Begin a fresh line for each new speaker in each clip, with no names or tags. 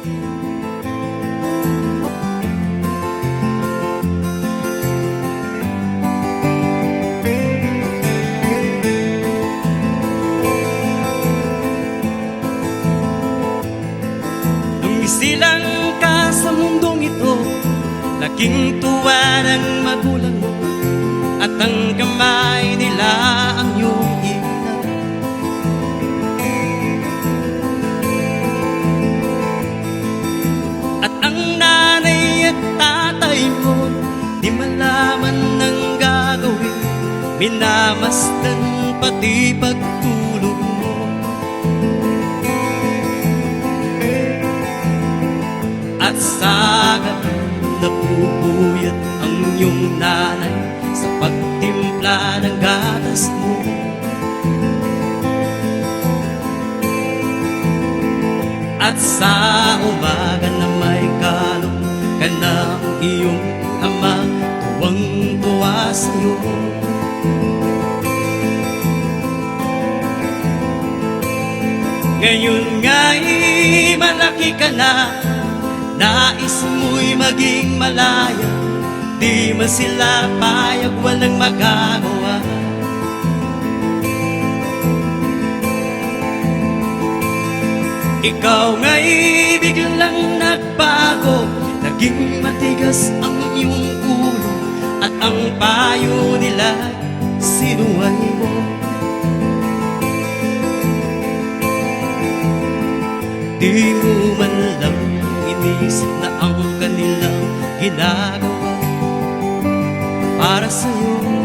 Isilang ka sa mundong ito Laking tuwa ng magulang mo At ang kamay nanay at tatay mo Di malaman ng gagawin? Minamasdan pati pagtulog mo. At sa napupuyat ang iyong nanay Sa pagtimpla ng gatas mo. At sa umaga na may kalong ka ang iyong ama Tuwang-tuwa sa'yo Ngayon nga'y malaki ka na Nais mo'y maging malaya. Di man sila payag walang magagawa. Ikaw nga'y biglang Naging matigas ang iyong ulo At ang payo nila sinuway mo. Di mo man lang inisip na ang kanilang ginagawa Para sa'yo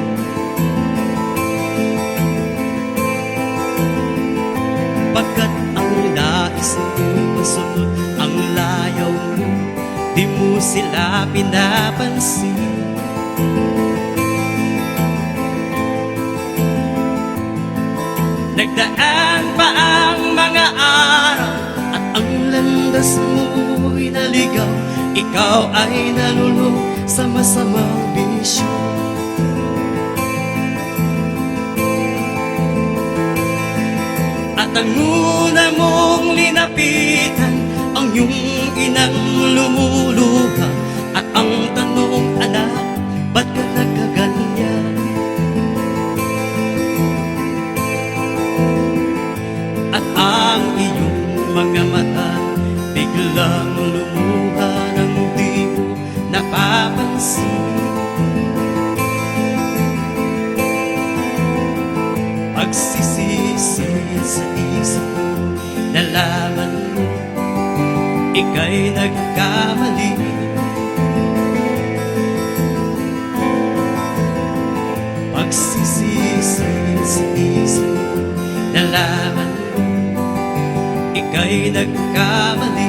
sila pinapansin. Nagdaan pa ang mga araw At ang landas mo'y naligaw. Ikaw ay nalulong sa masamang bisyo. At ang una mong linapitan Ang iyong inang lumuluha Biglang lumuha ng di mo napapansin. Pagsisisi sa isip mo Nalaman mo Ika'y nagkamali. Pagsisisi sa isip mo Nalaman mo Ika'y nagkamali